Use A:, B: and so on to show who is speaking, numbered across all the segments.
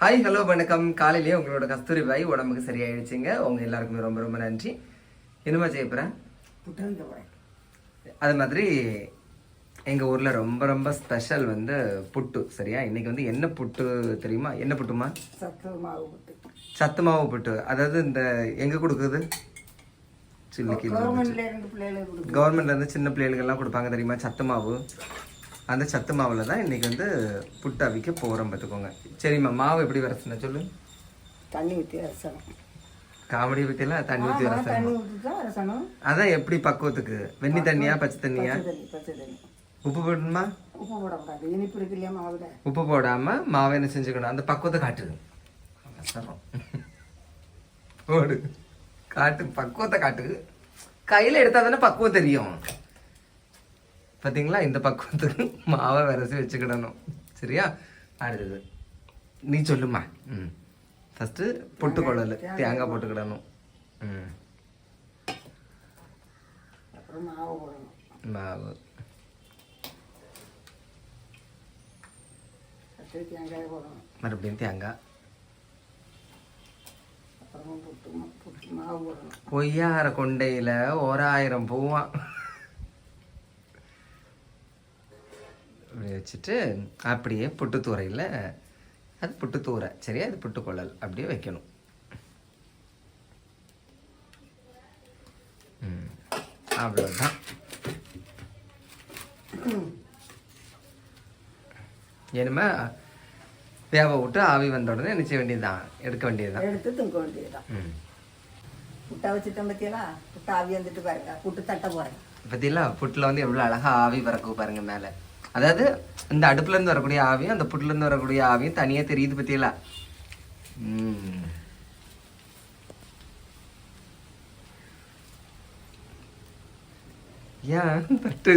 A: Hi hello வணக்கம். காலையிலேயே உங்களோட கஸ்தூரி பாய் உடம்புக்கு சரியாயிடுச்சுங்க. உங்க எல்லாருக்குமே ரொம்ப ரொம்ப நன்றி. என்னமா செய்யப்படுறேன் அது மாதிரி எங்க ஊர்ல ரொம்ப ரொம்ப ஸ்பெஷல் வந்து புட்டு. சரியா? இன்னைக்கு வந்து என்ன புட்டு தெரியுமா? என்ன புட்டுமா
B: சத்து மாவு புட்டு.
A: அதாவது இந்த எங்க கொடுக்குது சில்லிக்கு
B: கவர்மெண்ட்ல இருந்து பிள்ளைகளுக்கு கொடுக்கும்
A: கவர்மெண்ட்ல இருந்து சின்ன பிள்ளைகளுக்கெல்லாம் கொடுப்பாங்க தெரியுமா? சத்து மாவு. அந்த சத்து மாவுல தான் இன்னைக்கு வந்து புட்டு அவிக்க போறோம் பார்த்துக்கோங்க. சரிம்மா மாவு எப்படி வரச்சுன்னா சொல்லு?
B: தண்ணி ஊற்றி அரசணும்
A: காமெடி பத்தியெல்லாம் தண்ணி ஊற்றி
B: அரசணும்
A: அதான் எப்படி பக்குவத்துக்கு? வெண்ணி தண்ணியா பச்சை தண்ணியா? உப்பு போடணுமா?
B: உப்பு போடக்கூடாது. இனிப்பு இருக்கு இல்லையா மாவுல?
A: உப்பு போடாம மாவை என்ன செஞ்சுக்கணும்? அந்த பக்குவத்தை காட்டு அவசரம். போடு காட்டு பக்குவத்தை காட்டு. கையில எடுத்தா தானே பக்குவம் தெரியும். பாத்தீங்களா? இந்த பக்குவத்துக்கு மாவை விரசி வச்சுக்கிடணும். சரியா? அடுத்தது. நீ சொல்லுமா. ம். ஃபர்ஸ்ட் பொட்டுக்குழல் தேங்காய் போட்டுக்கிடணும். ம்.
B: மாவு
A: மறுபடியும் தேங்காய்.
B: புட்டு புட்டு
A: பொய்யார கொண்டையில ஓராயிரம் பூவான். வச்சுட்டு அப்படியே புட்டுத்தூரையில் அது புட்டுத்தூரை சரியா? அது புட்டுக்குழல் அப்படியே வைக்கணும். ம், அவ்வளவுதான். இனிமே வேவ விட்டு ஆவி வந்த உடனே நிச்சய வேண்டியதுதான்? எடுக்க வேண்டியதுதான்.
B: எடுத்து துங்க வேண்டியதுதான். புட்டை வச்சுட்டேன் பத்தியலா? புட்டை ஆவி வந்துட்டு பாருங்க. புட்டு தட்ட போறேன்.
A: பத்தியில புட்டுல வந்து எவ்வளவு அழகா ஆவி பறக்கு பாருங்க மேல. அதாவது இந்த அடுப்புல இருந்து வரக்கூடிய ஆவியும் அந்த புட்டுல இருந்து வரக்கூடிய ஆவியும் தனியா தெரியுது பத்தியில? ம். ஏன் தட்டு?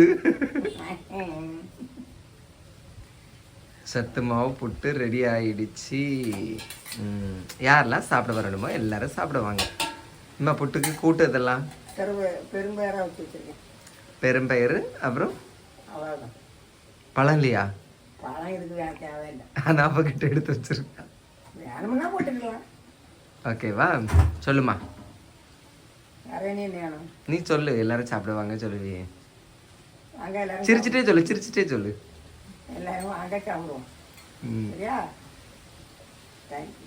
A: சத்து மாவு புட்டு ரெடி ஆயிடுச்சு. யாரெல்லாம் சாப்பிட வரணுமோ எல்லாரும் சாப்பிடுவாங்க. இம்மா புட்டுக்கு கூட்டு இதெல்லாம்? பெரும்பயிறு அப்புறம்? பழம் இல்லையா?
B: பழம் இருக்கு வேற தேவையில்லை.
A: நான் அவகிட்ட எடுத்து வச்சிருக்கேன்
B: வேணும்னா போட்டுக்கலாம்
A: ஓகேவா சொல்லுமா
B: வேற என்ன வேணும்?
A: நீ சொல்லு. எல்லாரும் சாப்பிடுவாங்க சொல்லுவியே.
B: அங்க எல்லாரும்
A: சிரிச்சிட்டே சொல்லு சிரிச்சிட்டே சொல்லு.
B: எல்லாரும் அங்க சாப்பிடுவோம். சரியா? தேங்க்யூ